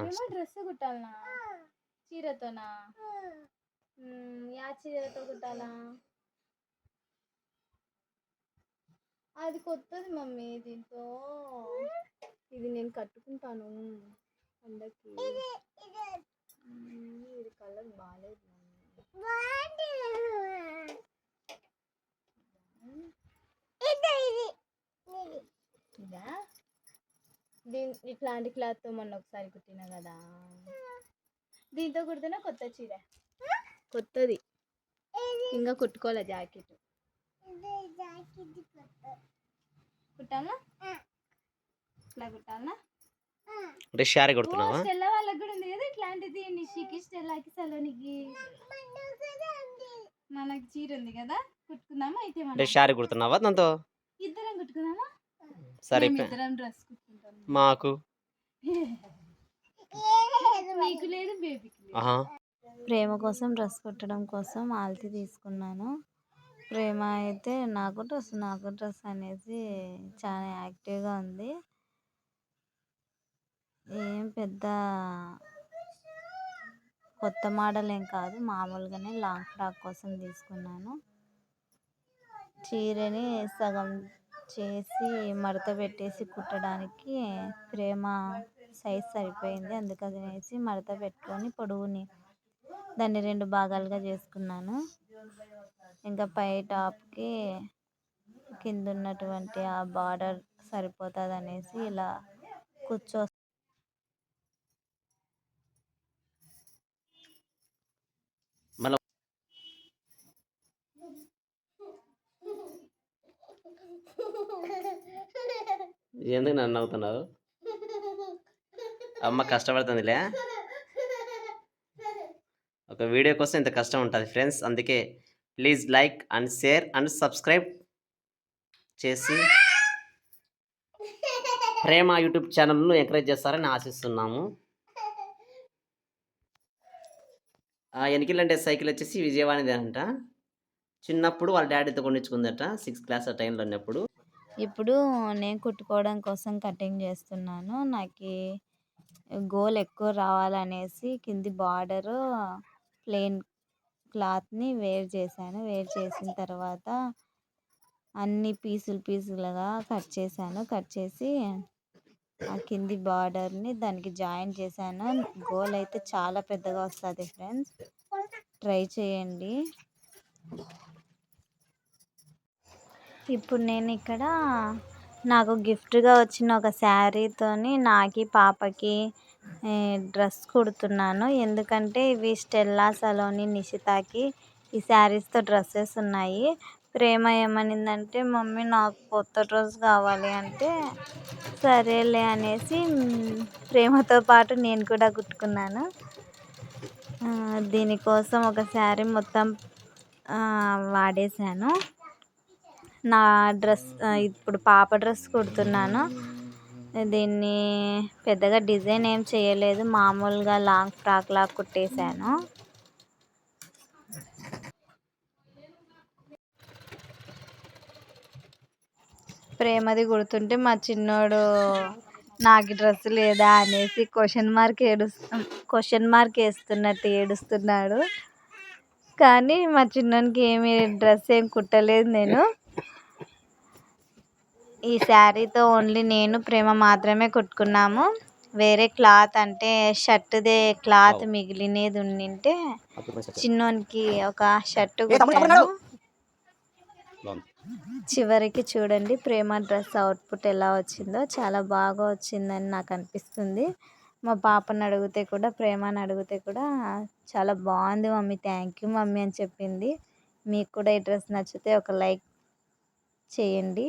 ఏమో డ్రెస్ కుట్టాలనా చీరతోనా మ్మ్, యా చీరతో కుట్టాలా అది కొత్తది మమ్మీ దీంతో ఇది నేను కట్టుకుంటాను పండక్కి మ్మ్, ఇది కలర్ బాగాలేదు మమ్మీ దీని ఇట్లాంటి క్లాత్తో మొన్న ఒకసారి కుట్టినా కదా. దీంతో కుడితేనే కొత్త చీర. కొత్తది. ఇంకా కుట్టుకోలే జాకెట్? కుట్టాలా ఇట్లా కుట్టాలా అంటే షారీ ఓ కొడుతున్నావా? స్టెల్లా వాళ్ళకి కూడా ఉంది కదా ఇట్లాంటిది. నిషికి స్టెల్లాకి సలోనికి. మనకి చీర ఉంది కదా. కుట్టుకుందామా? అయితే అంటే షారీ కుడుతున్నావా దాంతో? ఇద్దరం కుట్టుకుందామా? సరే ఇద్దరం డ్రెస్ మాకు. ప్రేమ కోసం డ్రెస్ కుట్టడం కోసం ఆల్తి తీసుకున్నాను. ప్రేమ అయితే నాకు డ్రెస్ నాకు డ్రెస్ అనేసి చాలా యాక్టివ్గా ఉంది. ఏం పెద్ద కొత్త మోడల్ ఏం కాదు మామూలుగానే లాంగ్ ఫ్రాక్ కోసం తీసుకున్నాను. చీరని సగం చేసి మడత పెట్టేసి కుట్టడానికి ప్రేమ సైజ్ సరిపోయింది. అందుకనేసి మడత పెట్టుకొని పొడవుని దాన్ని రెండు భాగాలుగా చేసుకున్నాను. ఇంకా పై టాప్కి కింద ఉన్నటువంటి ఆ బార్డర్ సరిపోతుంది అనేసి ఇలా కూర్చో ఎందుకు నన్ను నవ్వుతున్నావు అమ్మ కష్టపడుతుందిలే. ఒక వీడియో కోసం ఇంత కష్టం ఉంటుంది ఫ్రెండ్స్. అందుకే please like and share and subscribe చేసి ప్రేమ యూట్యూబ్ ఛానల్ను ఎంకరేజ్ చేస్తారని ఆశిస్తున్నాము. ఆ ఎనికిల్ అంటే సైకిల్ వచ్చేసి విజయవాడది అంట చిన్నప్పుడు వాళ్ళ డాడీతో కొనిచ్చుకుందట సిక్స్త్ క్లాస్ ఆ టైంలో ఉన్నప్పుడు. ఇప్పుడు నేను కుట్టుకోవడం కోసం కటింగ్ చేస్తున్నాను. నాకు గోల్ ఎక్కువ రావాలనేసి కింది బార్డరు ప్లెయిన్ క్లాత్ని వేర్ చేశాను. వేర్ చేసిన తర్వాత అన్ని పీసులు పీసులుగా కట్ చేశాను. కట్ చేసి ఆ కింది బార్డర్ని దానికి జాయిన్ చేశాను. గోల్ అయితే చాలా పెద్దగా వస్తుంది ఫ్రెండ్స్. ట్రై చేయండి. ఇప్పుడు నేను ఇక్కడ నాకు గిఫ్ట్గా వచ్చిన ఒక శారీతోని నాకి పాపకి డ్రెస్ కుడుతున్నాను. ఎందుకంటే ఇవి స్టెల్లా సలోని నిషితాకి ఈ శారీస్తో డ్రెస్సెస్ ఉన్నాయి. ప్రేమ ఏమనిందంటే మమ్మీ నాకు కొత్త డ్రెస్ కావాలి అంటే సరేలే అనేసి ప్రేమతో పాటు నేను కూడా కుట్టుకున్నాను. దీనికోసం ఒక శారీ మొత్తం వాడేశాను. నా డ్రెస్ ఇప్పుడు పాప డ్రెస్ కుడుతున్నాను. దీన్ని పెద్దగా డిజైన్ ఏం చేయలేదు. మామూలుగా లాంగ్ ఫ్రాక్ లాగా కుట్టేశాను. ప్రేమది కుడుతుంటే మా చిన్నోడు నాకు డ్రెస్ లేదా అనేసి క్వశ్చన్ మార్క్ ఏడుస్తు క్వశ్చన్ మార్క్ వేస్తున్నట్టు ఏడుస్తున్నాడు. కానీ మా చిన్నోనికి ఏమి డ్రెస్ ఏం కుట్టలేదు నేను. ఈ శారీతో ఓన్లీ నేను ప్రేమ మాత్రమే కుట్టుకున్నాము. వేరే క్లాత్ అంటే షర్ట్దే క్లాత్ మిగిలినది ఉండింటే చిన్నోనికి ఒక షర్ట్ కుట్టాను. చివరికి చూడండి ప్రేమ డ్రెస్ అవుట్పుట్ ఎలా వచ్చిందో. చాలా బాగా వచ్చిందని నాకు అనిపిస్తుంది. మా పాపని అడిగితే కూడా ప్రేమని అడిగితే కూడా చాలా బాగుంది మమ్మీ థ్యాంక్ యూ మమ్మీ అని చెప్పింది. మీకు కూడా ఈ డ్రెస్ నచ్చితే ఒక లైక్ చేయండి.